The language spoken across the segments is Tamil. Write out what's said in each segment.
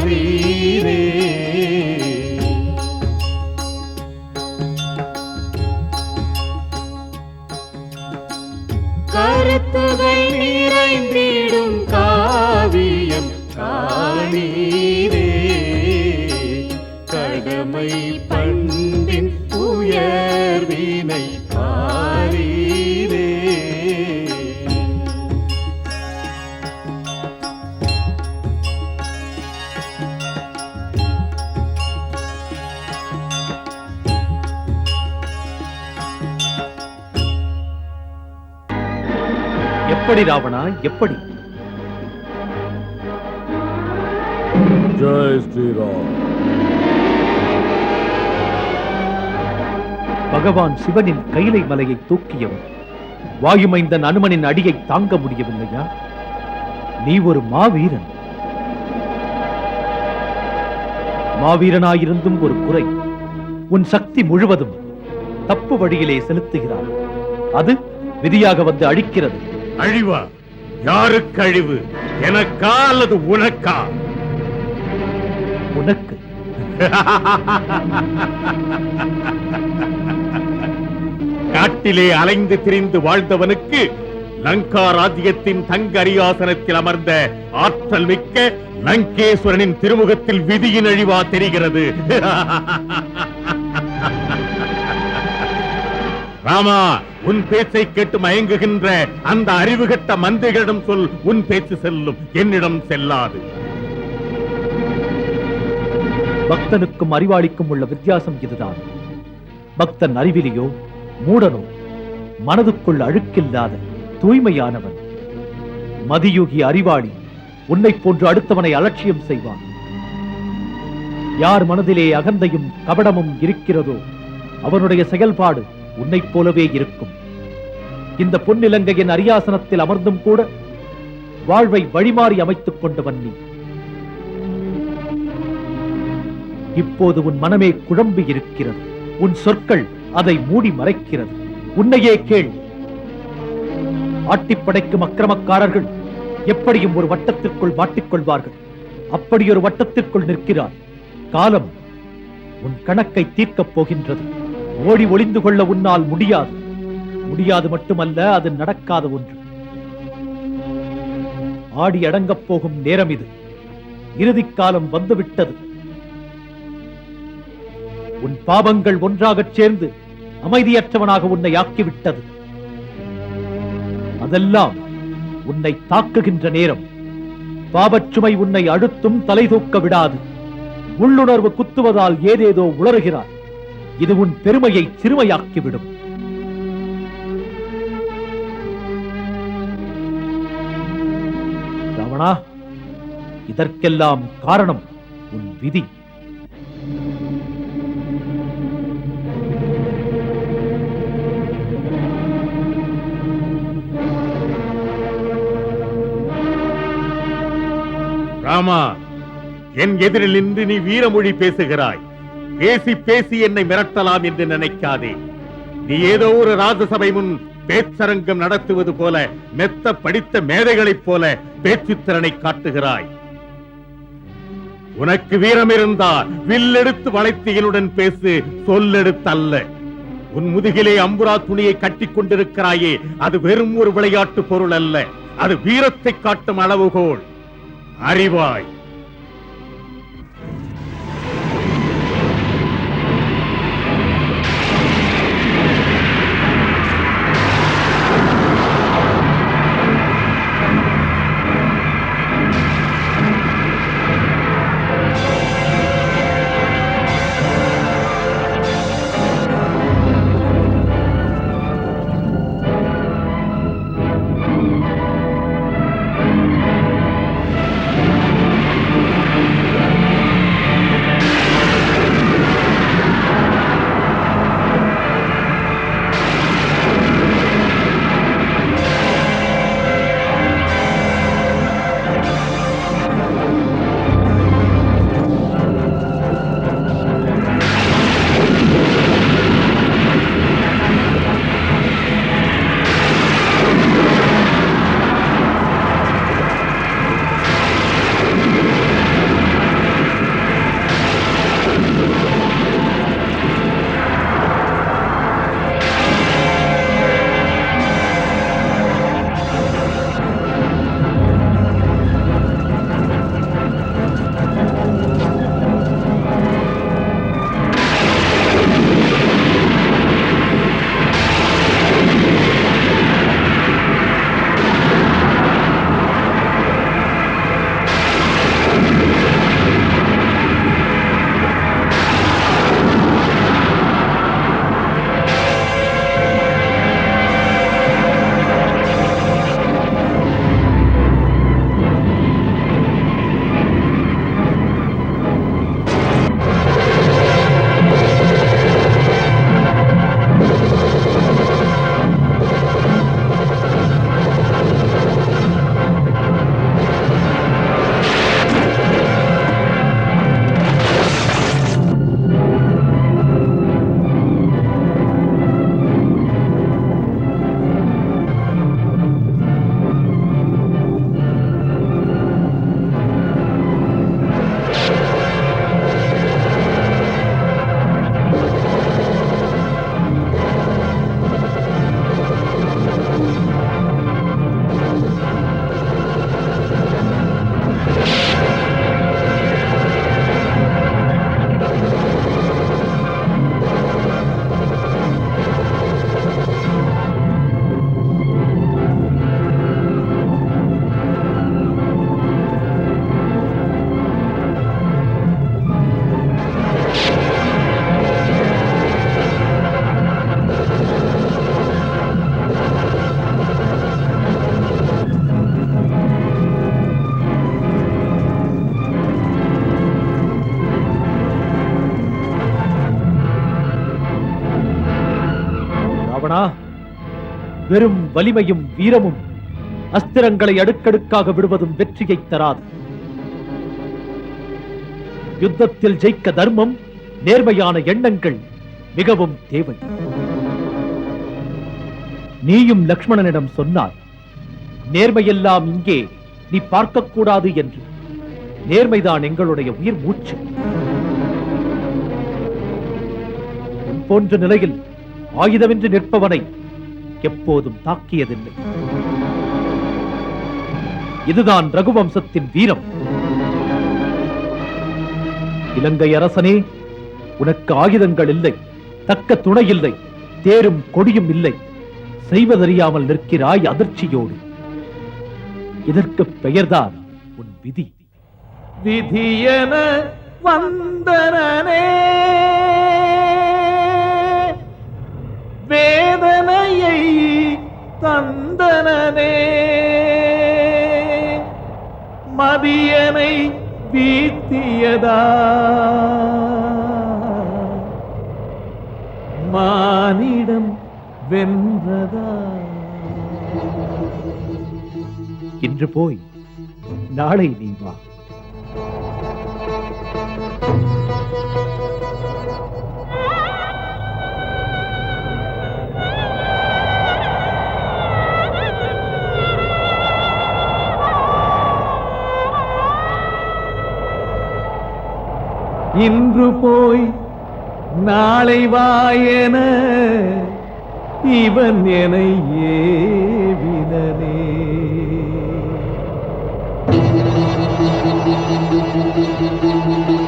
हरि எப்படி? ஜெய் ஸ்ரீராம். பகவான் சிவனின் கைலை மலையை தூக்கியவன். வாயுமைந்தன் அனுமனின் அடியை தாங்க முடியவில்லையா? நீ ஒரு மாவீரன். மாவீரனாயிருந்தும் ஒரு குறை. உன் சக்தி முழுவதும் தப்பு வழியிலே செலுத்துகிறாய் அது விதியாக வந்து அழிக்கிறது. அழிவா? யாருக்கு அழிவு? எனக்கா அல்லது உனக்கா? உனக்கு. காட்டிலே அலைந்து திரிந்து வாழ்ந்தவனுக்கு லங்கா ராஜ்யத்தின் தங்க அரியாசனத்தில் அமர்ந்த ஆற்றல் மிக்க லங்கேஸ்வரனின் திருமுகத்தில் விதியின் அழிவா தெரிகிறது. ராமா உன் பேச்சை கேட்டு மயங்குகின்ற அந்த அறிவுகட்ட மந்திரிகளிடம் சொல் உன் பேச்சு செல்லும் என்னிடம் செல்லாது. பக்தனுக்கும் அறிவாளிக்கும் உள்ள வித்தியாசம் இதுதான். பக்தன் அறிவிலியோ மூடனோ மனதுக்குள் அழுக்கில்லாத தூய்மையானவன். மதியுகி அறிவாளி உன்னைப் போன்று அடுத்தவனை அலட்சியம் செய்வான். யார் மனதிலே அகந்தையும் கபடமும் இருக்கிறதோ அவனுடைய செயல்பாடு உன்னைப் போலவே இருக்கும். இந்த பொன்னிலங்கையின் அரியாசனத்தில் அமர்ந்தும் கூட வாழ்வை வழிமாறி அமைத்துக் கொண்டவன் நீ. இப்போது உன் மனமே குழம்பி இருக்கிறது. உன் சொற்கள் அதை மூடி மறைக்கிறது. உன்னையே கேள். ஆட்டிப்படைக்கும் அக்கிரமக்காரர்கள் எப்படியும் ஒரு வட்டத்திற்குள் மாட்டிக்கொள்வார்கள். அப்படி ஒரு வட்டத்திற்குள் நிற்கிறார். காலம் உன் கணக்கை தீர்க்கப் போகின்றது. ஓடி ஒளிந்து கொள்ள உன்னால் முடியாது. முடியாது மட்டுமல்ல அது நடக்காத ஒன்று. ஆடி அடங்கப் போகும் நேரம் இது. இறுதிக் காலம் வந்துவிட்டது. உன் பாவங்கள் ஒன்றாகச் சேர்ந்து அமைதியற்றவனாக உன்னை ஆக்கிவிட்டது. அதெல்லாம் உன்னை தாக்குகின்ற நேரம். பாவச்சுமை உன்னை அழுத்தும் தலை தூக்க விடாது. உள்ளுணர்வு குத்துவதால் ஏதேதோ உளறுகிறார் இது உன் பெருமையை சிறுமையாக்கிவிடும். ராவணா இதற்கெல்லாம் காரணம் உன் விதி. ராமா என் எதிரில் இன்று நீ வீரமொழி பேசுகிறாய். பேசி பேசி என்னை மிரட்டலாம் என்று நினைக்காதே. நீ ஏதோ ஒரு ராஜசபை முன் பேச்சரங்கம் நடத்துவது போல மெத்த படித்த மேதைகளைப் போல பேச்சுத்திறனை காட்டுகிறாய். உனக்கு வீரம் இருந்தால் வில்லெடுத்து வளைத்தியலுடன் பேசு சொல்லெடுத்தல்ல உன் முதுகிலே அம்புரா துணியை கட்டிக் கொண்டிருக்கிறாயே அது வெறும் ஒரு விளையாட்டு பொருள் அல்ல. அது வீரத்தை காட்டும் அளவுகோல். அறிவாய். வெறும் வலிமையும் வீரமும் அஸ்திரங்களை அடுக்கடுக்காக விடுவதும் வெற்றியை தராது. யுத்தத்தில் ஜெயிக்க தர்மம் நேர்மையான எண்ணங்கள் மிகவும் தேவை. நீயும் லக்ஷ்மணனிடம் சொன்னார் நேர்மையெல்லாம் இங்கே நீ பார்க்கக்கூடாது என்று. நேர்மைதான் எங்களுடைய உயிர் மூச்சு. போன்ற நிலையில் ஆயுதமின்றி நிற்பவனை எப்போதும் தாக்கியதில்லை. இதுதான் ரகுவம்சத்தின் வீரம். இலங்கை அரசனே உனக்கு ஆயுதங்கள் இல்லை தக்க துணை இல்லை தேரும் கொடியும் இல்லை. செய்வதறியாமல் நிற்கிறாய் அதிர்ச்சியோடு. இதற்கு பெயர்தான் உன் விதி. விதியன வந்தனே வேதனையை தந்தனே மதியனை வீத்தியதா மானிடம் வென்றதா? இன்று போய் நாளை நீ வா. இன்று போய் நாளை வாயன இவன் என ஏவினனே you.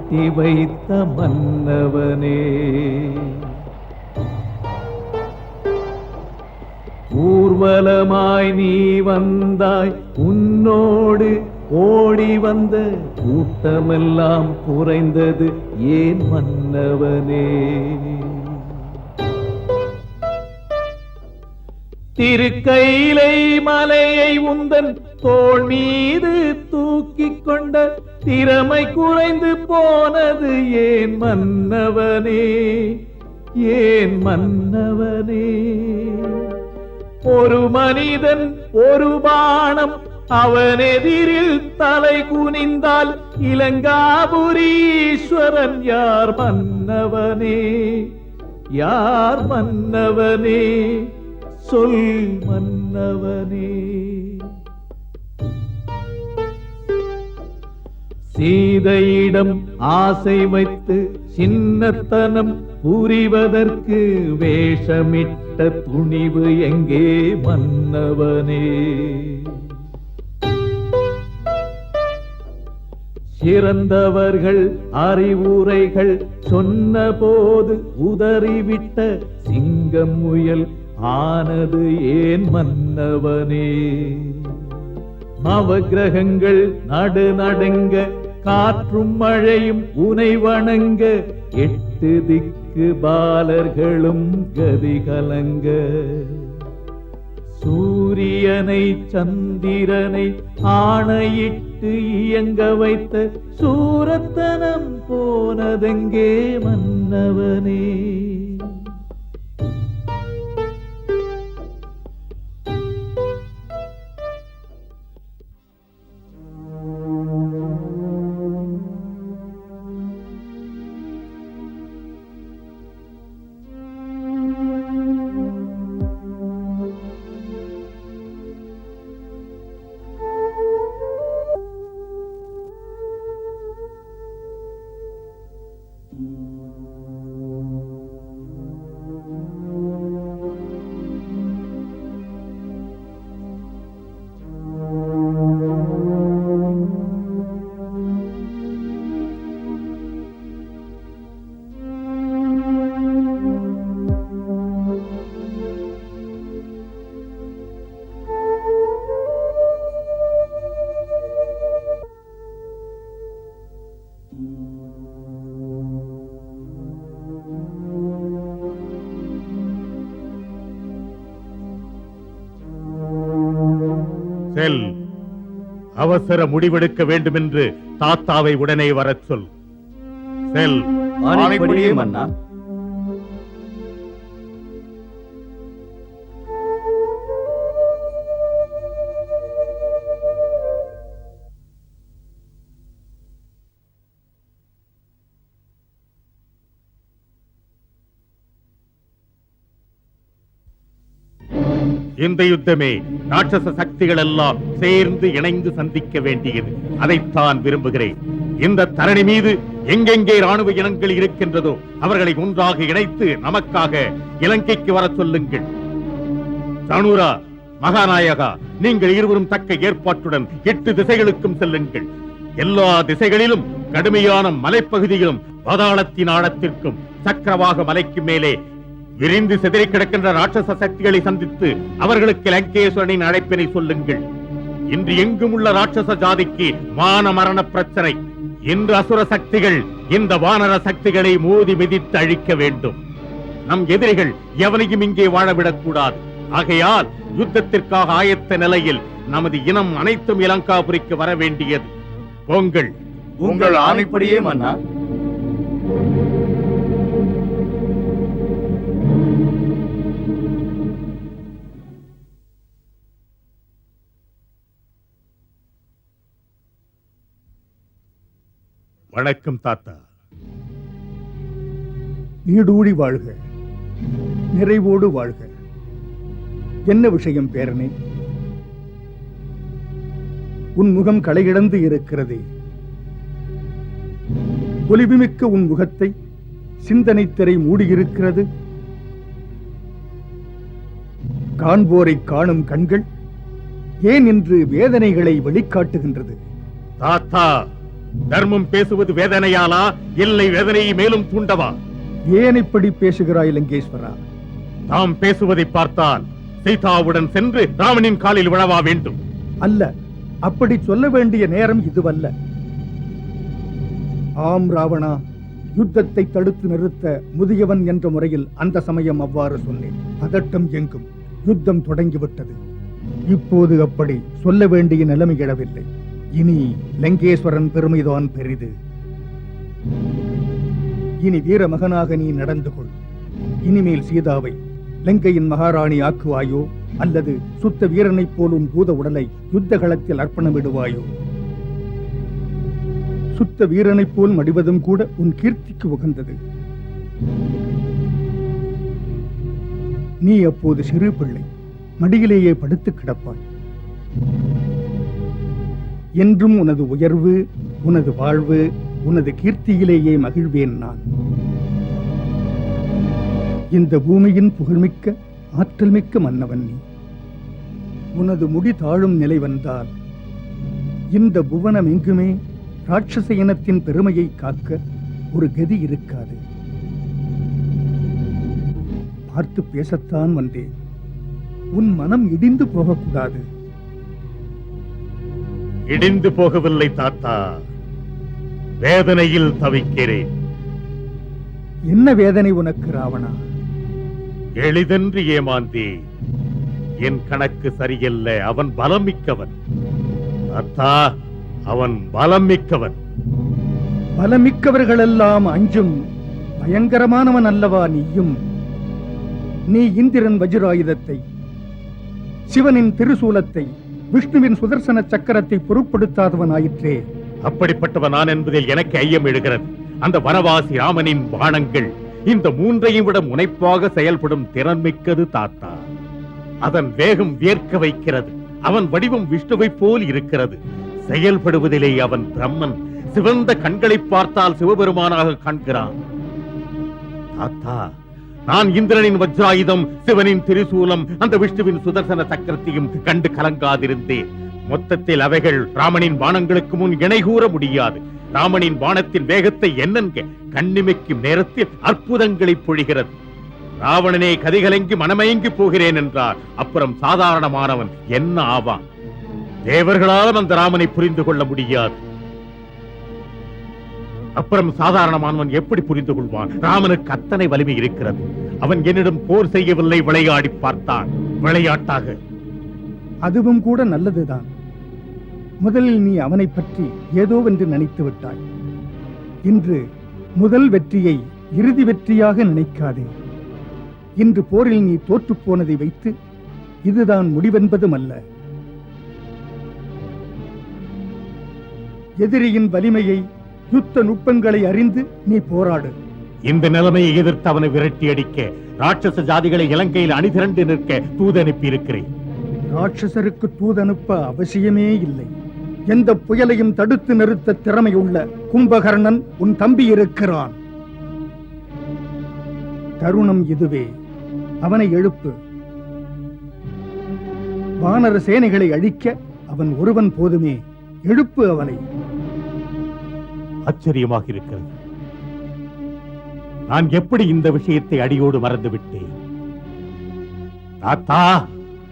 ஆட்டி வைத்த மன்னவனே. ஊர்வலமாய் நீ வந்தாய் உன்னோடு ஓடி வந்த கூட்டமெல்லாம் குறைந்தது ஏன் மன்னவனே? திருக்கையிலை மலையை உந்தன் தோல் மீது தூக்கிக் கொண்ட திறமை குறைந்து போனது ஏன் மன்னவனே? ஏன் மன்னவனே? ஒரு மனிதன் ஒரு பானம் அவன் எதிரில் தலை குனிந்தால் இலங்காபுரீஸ்வரன் யார் மன்னவனே? யார் மன்னவனே? சொல் மன்னவனே. சீதையிடம் ஆசை வைத்து சின்னத்தனம் புரிவதற்கு வேஷமிட்ட துணிவு எங்கே மன்னவனே. சிறந்தவர்கள் அறிவுரைகள் சொன்னபோது உதறிவிட்ட சிங்கம் முயல் ஆனது ஏன் மன்னவனே. நவகிரகங்கள் நடுநடுங்க காற்றும் மழையும் உனை வணங்க எட்டு திக்கு பாலர்களும் கதி கலங்க. சூரியனை சந்திரனை ஆணையிட்டு இயங்க வைத்த சூரத்தனம் போனதெங்கே மன்னவனே? அவசர முடிவெடுக்க வேண்டும் என்று தாத்தாவை உடனே வரச் சொல். செல். மன்னா. இந்த யுத்தமே ராட்சச சக்திகள் எல்லாம் சேர்ந்து இணைந்து சந்திக்க வேண்டியது. அதைத்தான் விரும்புகிறேன். இந்த தரணி மீது எங்கெங்கே ராணுவ இனங்கள் இருக்கின்றதோ அவர்களை ஒன்றாக இணைத்து நமக்காக இலங்கைக்கு வர சொல்லுங்கள். தனுரா மகாநாயகா நீங்கள் இருவரும் தக்க ஏற்பாட்டுடன் எட்டு திசைகளுக்கும் செல்லுங்கள். எல்லா திசைகளிலும் கடுமையான மலைப்பகுதிகளும் பாதாளத்தின் ஆழத்திற்கும் சக்கரவாக மலைக்கு மேலே விரிந்து சிதறி கிடக்கின்ற ராட்சச சக்திகளை சந்தித்து அவர்களுக்கு லங்கேஸ்வரனின் அழைப்பினை சொல்லுங்கள். இன்று எங்கும் உள்ள ராட்சச ஜாதிக்கு மான மரண பிரச்சனை. இன்று அசுர சக்திகள் இந்த வானர சக்திகளை மோதி மிதித்து அழிக்க வேண்டும். நம் எதிரிகள் எவனையும் இங்கே வாழவிடக் கூடாது ஆகையால் யுத்தத்திற்காக ஆயத்த நிலையில் நமது இனம் அனைத்தும் இலங்காபுரிக்கு வர வேண்டியது போங்கள். உங்கள் ஆணைப்படியே மன்னா. வணக்கம் தாத்தா. நீடூழி வாழ்க. நிறைவோடு வாழ்க. என்ன விஷயம் பேரனே? உன் முகம் களையிழந்து இருக்கிறதே. பொலிவுமிக்க உன் முகத்தை சிந்தனை திரை மூடியிருக்கிறது. காண்போரை காணும் கண்கள் ஏன் இன்று வேதனைகளை வெளிக்காட்டுகின்றது? தாத்தா தர்மம் பேசுவது வேதனையாலா? இல்லை வேதனையை மேலும் தூண்டவா? ஏன் இப்படி பேசுகிறாய் லங்கேஸ்வரா? தாம் பேசுவதை பார்த்தால் சீதாவுடன் சென்று ராமனின் காலில் விழவா வேண்டும். அல்ல அப்படி சொல்ல வேண்டிய நேரம் இதுவல்ல. ஆம் ராவணா யுத்தத்தை தடுத்து நிறுத்த முதியவன் என்ற முறையில் அந்த சமயம் அவ்வாறு சொன்னேன். பதட்டம் எங்கும். யுத்தம் தொடங்கிவிட்டது. இப்போது அப்படி சொல்ல வேண்டிய நிலைமை எழவில்லை. இனி லங்கேஸ்வரன் பெருமைதான் பெரிது. இனி வீர மகனாக நீ நடந்து கொள். இனிமேல் சீதாவை லங்கையின் மகாராணி ஆக்குவாயோ? அல்லது சுத்த வீரனைப் போலும் பூத உடலை யுத்த களத்தில் அர்ப்பணமிடுவாயோ? சுத்த வீரனைப் போல் மடிவதும் கூட உன் கீர்த்திக்கு உகந்தது. நீ அப்போது சிறு பிள்ளை. மடியிலேயே படுத்து கிடப்பாய். என்றும் உனது உயர்வு உனது வாழ்வு உனது கீர்த்தியிலேயே மகிழ்வேன் நான். இந்த பூமியின் புகழ்மிக்க ஆற்றல் மிக்க மன்னவன் நீ. உனது முடி தாழும் நிலை வந்தால் இந்த புவனம் எங்குமே ராட்சச இனத்தின் பெருமையை காக்க ஒரு கதி இருக்காது. பார்த்து பேசத்தான் வந்தேன். உன் மனம் இடிந்து போகக்கூடாது. இடிந்து போகவில்லை தாத்தா. வேதனையில் தவிக்கிறேன். என்ன வேதனை உனக்கு ராவணா? எளிதென்று ஏமாந்தேன் என் கணக்கு சரியல்ல அவன் பலம் மிக்கவன் தாத்தா அவன் பலம் மிக்கவன் பலமிக்கவர்களெல்லாம் அஞ்சும் பயங்கரமானவன் அல்லவா நீயும்? நீ இந்திரன் வஜ்ராயுதத்தை சிவனின் திருசூலத்தை விஷ்ணுவின் சுதர்சன சக்கரத்தை பொருட்படுத்தாதவன் ஆயிற்றே அப்படிப்பட்டவன் நான் என்பதில் எனக்கு ஐயம் எழுகிறது. அந்த வனவாசி ராமனின் பானங்கள் இந்த மூன்றையும் விட முனைப்பாக செயல்படும் திறன் மிக்கது தாத்தா. அதன் வேகம் வியர்க்க வைக்கிறது. அவன் வடிவம் விஷ்ணுவைப் போல் இருக்கிறது. செயல்படுவதிலே அவன் பிரம்மன் சிவந்த கண்களை பார்த்தால் சிவபெருமானாக காண்கிறான். தாத்தா நான் இந்திரனின் வஜ்ராயுதம் சிவனின் திரிசூலம் அந்த விஷ்ணுவின் சுதர்சன சக்கரத்தையும் கண்டு கலங்காதிருந்தேன். மொத்தத்தில் அவைகள் ராமனின் பானங்களுக்கு முன் இணை கூற முடியாது. ராமனின் பாணத்தின் வேகத்தை என்னென்க கண்ணிமைக்கும் நேரத்தில் அற்புதங்களை பொழிகிறது. ராவணனே கதிகலங்கி மனமயங்கி போகிறேன் என்றார். அப்புறம் சாதாரணமானவன் என்ன ஆவான்? தேவர்களாலும் அந்த ராமனை புரிந்து கொள்ள முடியாது. அப்புறம் சாதாரணமானவன் எப்படி புரிந்து கொள்வான்? ராமனுக்கு அத்தனை வலிமை இருக்கிறது. அவன் என்னிடம் போர் செய்யவில்லை விளையாடி பார்த்தான். விளையாட்டாக. அதுவும் கூட நல்லதுதான். முதலில் நீ அவனை பற்றி ஏதோ என்று நினைத்து விட்டாய். இன்று முதல் வெற்றியை இறுதி வெற்றியாக நினைக்காதே. இன்று போரில் நீ தோற்றுப் போனதை வைத்து இதுதான் முடிவென்பதும் அல்ல எதிரியின் வலிமையை யுத்த நுட்பங்களை அறிந்து நீ போராடு. இந்த நிலைமையை எதிர்த்து அவனை விரட்டி அடிக்க ராட்சச ஜாதிகளை இலங்கையில் அணிதிரண்டு நிற்க தூது அனுப்பி இருக்கிறேன் ராட்சசருக்கு தூதனுப்ப அவசியமே இல்லை. எந்த புயலையும் தடுத்து நிறுத்த திறமையுள்ள கும்பகர்ணன் உன் தம்பி இருக்கிறான். தருணம் இதுவே. அவனை எழுப்பு. வானர சேனைகளை அழிக்க அவன் ஒருவன் போதுமே. எழுப்பு அவனை. ஆச்சரியமாக இருக்கிறது நான் எப்படி இந்த விஷயத்தை அடியோடு மறந்து விட்டேன் தாத்தா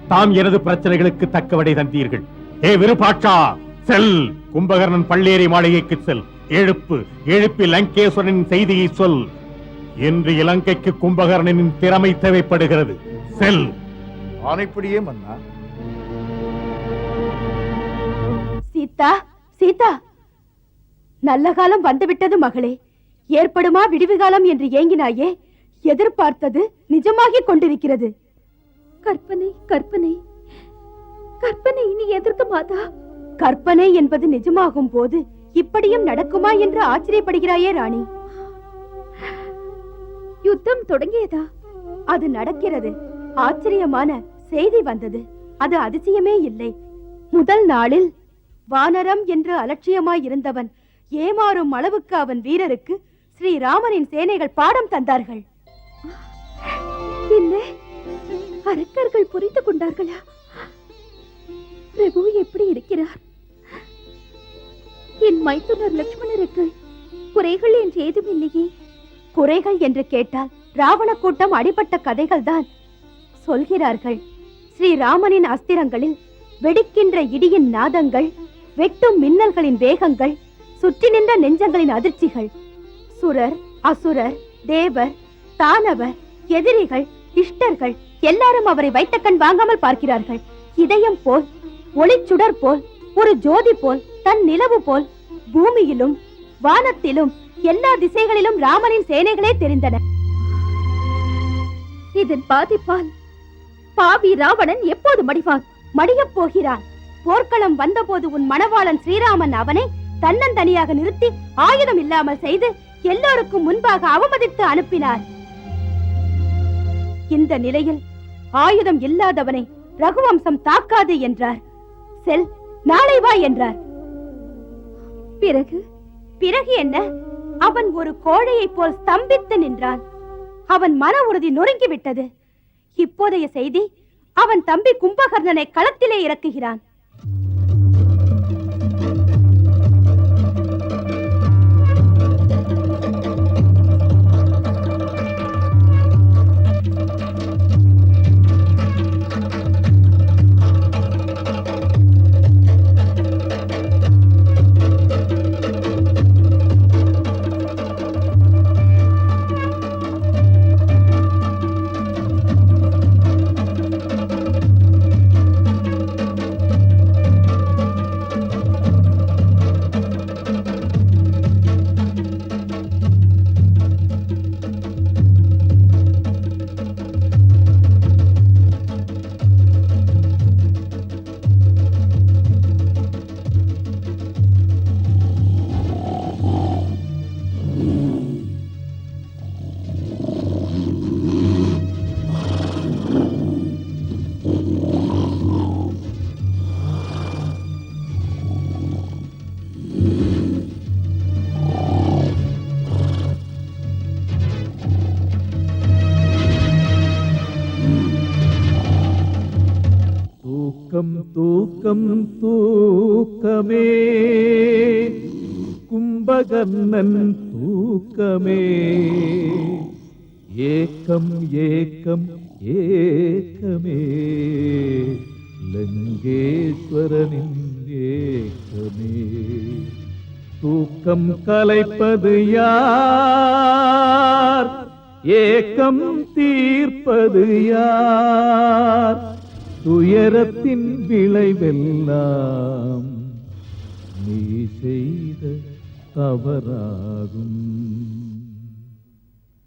தாம் எனது பிரச்சனைகளுக்கு தக்க விடை தந்தீர்கள். ஏ விருப்பாட்சா செல். கும்பகர்ணன் பள்ளேரி மாளிகைக்கு செல். எழுப்பு எழுப்பி லங்கேஸ்வரனின் செய்தியை சொல். இன்று இலங்கைக்கு கும்பகர்ணனின் திறமை தேவைப்படுகிறது. செல். ஆணைப்படியே மன்னா? சீதா சீதா. நல்ல காலம் வந்துவிட்டது மகளே. ஏற்படுமா விடிவு காலம் என்று ஏங்கினாயே. எதிர்பார்த்தது நிஜமாகிக் கொண்டிருக்கிறது. கற்பனை கற்பனை. கற்பனை இனி எதற்கு மாதா? கற்பனை என்பது நிஜமாகும் போது இப்படியும் நடக்குமா என்று ஆச்சரியப்படுகிறாயே ராணி. யுத்தம் தொடங்கியதா? அது நடக்கிறது. ஆச்சரியமான செய்தி வந்தது. அது அதிசயமே இல்லை. முதல் நாளில் வானரம் என்று அலட்சியமாய் இருந்தவன் ஏமாறும் அளவுக்கு அவன் வீரருக்கு ஸ்ரீராமனின் சேனைகள் பாடம் தந்தார்கள். என்ன? அரக்கர்கள் புரிந்து கொண்டார்களா? பிரபு எப்படி இருக்கிறார்? என் மைத்துனர் லட்சுமணருக்கு குறைகள் என்று ஏதும் இல்லையே. குறைகள் என்று கேட்டால் ராவண கூட்டம் அடிபட்ட கதைகள் தான் சொல்கிறார்கள் ஸ்ரீராமனின் அஸ்திரங்களில் வெடிக்கின்ற இடியின் நாதங்கள் வெட்டும் மின்னல்களின் வேகங்கள் சுற்றி நின்ற நெஞ்சங்களின் அதிர்ச்சிகள். சுரர் அசுரர் தேவர் தானவர் எதிரிகள் இஷ்டர்கள் எல்லாரும் அவரை வைத்த கண் வாங்காமல் பார்க்கிறார்கள். இதயம் போல் ஒளிச்சுடர் போல் ஒரு ஜோதி போல் தன் நிலவு போல் பூமியிலும் வானத்திலும் எல்லா திசைகளிலும் ராமனின் சேனைகளே தெரிந்தன. இதன் பாதிப்பால் பாவி ராவணன் எப்போது மடிவான்? மடியப் போகிறான். போர்க்களம் வந்தபோது உன் மணவாளன் ஸ்ரீராமன் அவனை தன்னந்தனியாக நிறுத்தி ஆயுதம் இல்லாமல் செய்து எல்லோருக்கும் முன்பாக அவமதித்து அனுப்பினார். இந்த நிலையில் ஆயுதம் இல்லாதவனை ரகுவம்சம் தாக்காது என்றார். செல் நாளை வா என்றார். பிறகு பிறகு என்ன? அவன் ஒரு கோழையைப் போல் ஸ்தம்பித்து நின்றான். அவன் மன உறுதி நொறுங்கிவிட்டது இப்போதைய செய்தி அவன் தம்பி கும்பகர்ணனை களத்திலே இறக்குகிறான். தூக்கம் தூக்கமே. கும்பகர்ணன் தூக்கமே. ஏக்கம் ஏக்கம் ஏக்கமே. லங்கேஸ்வரனின் ஏக்கமே. தூக்கம் கலைப்பது யார்? ஏக்கம் தீர்ப்பது யார்? துயரத்தின் விளைவெல்லாம் நீ செய்த தவறாகும்.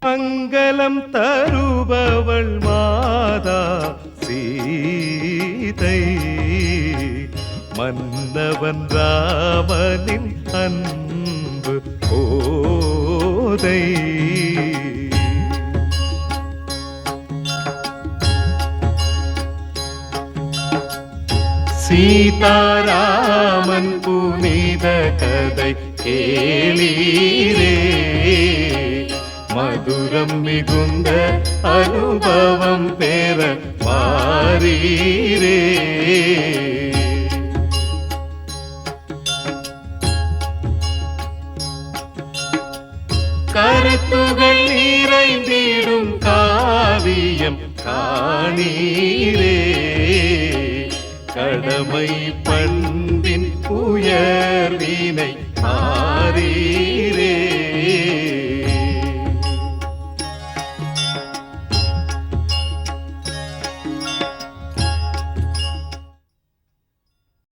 மங்களம் தருபவள் மாதா சீதை. மன்னவன் ராமனின் அன்பு போதை. சீதாராமன் புனித கதை கேளீரே. மதுரம் மிகுந்த அனுபவம் பெற மாறீரே கருத்துகள் நிறைந்திடும் காவியம் காணீரே. கடமை